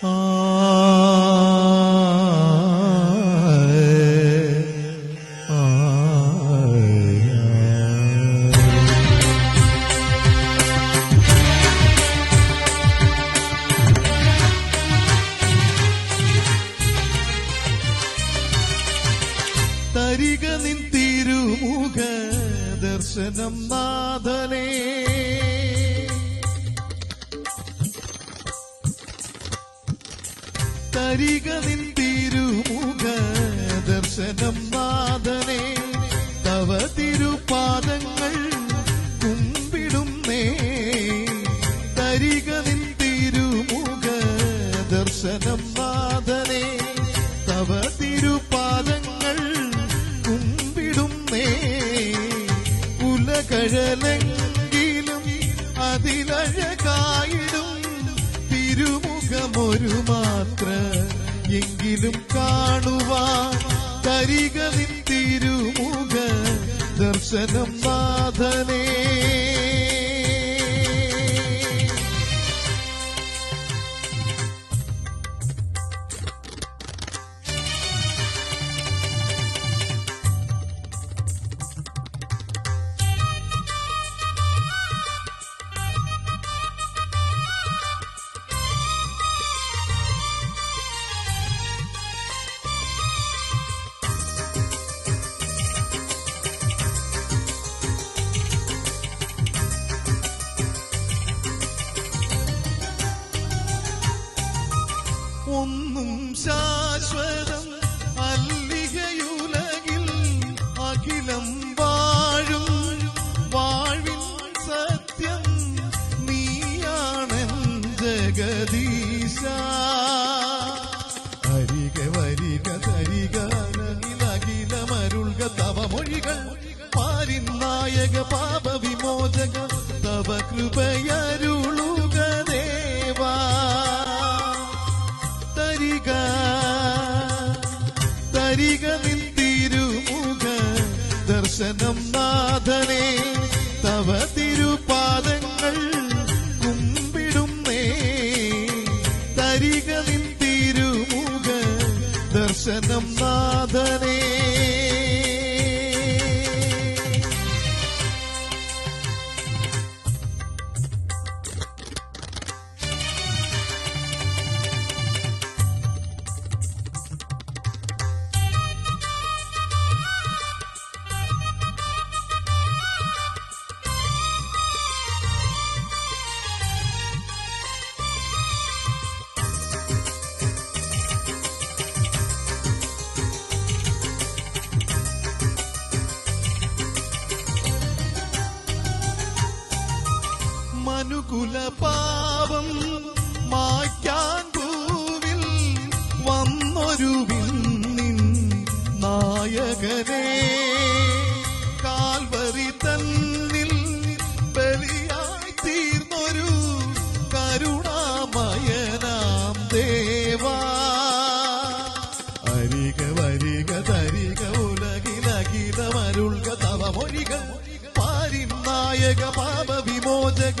തരിക നിൻ തിരുമുഖ ദർശനം നാഥനേ. നിൻ തിരുമുഖ ദർശനം നാഥനേ തവ തിരുപാദങ്ങൾ കുമ്പിടുന്നേ. തരിക നിൻ തിരുമുഖ ദർശനം നാഥനേ തവ തിരുപാദങ്ങൾ കുമ്പിടുന്നേ. കുലകഴലെങ്കിലും അതിലഴകായിടും തിരുമുഖമൊരു മാത്ര എങ്കിലും കാണുവാൻ തരിക നിൻ തിരുമുഖ ദർശനം നാഥനേ. ഒന്നും ശാശ്വതം അല്ലികയുലകിൽ അഖിലം വാഴും. സത്യം മൊഴികൾ പാരിൻ നായക പാപ വിമോചക തവ കൃപയരുളുക തരിക നിന്തിരുമുഖ ദർശനം നാഥനെ തവ തിരുപാദങ്ങൾ കുമ്പിടുന്നേ. തരിക നിന്തിരുമുഖ ദർശനം നാഥനേ മനുകുല പാപം മായ്ക്കാൻ പൂവിൽ വന്നൊരു വിണ്ണിൻ നായകനെ. കാൽവരി തന്നിൽ ബലിയായി തീർന്നൊരു കരുണാമയനാം ദേവാ. അരിക വരിക തരിക ഉലകിലകിതമരുൾക തവ മൊഴികൾ പാരിൻ നായക പാപ വിമോചക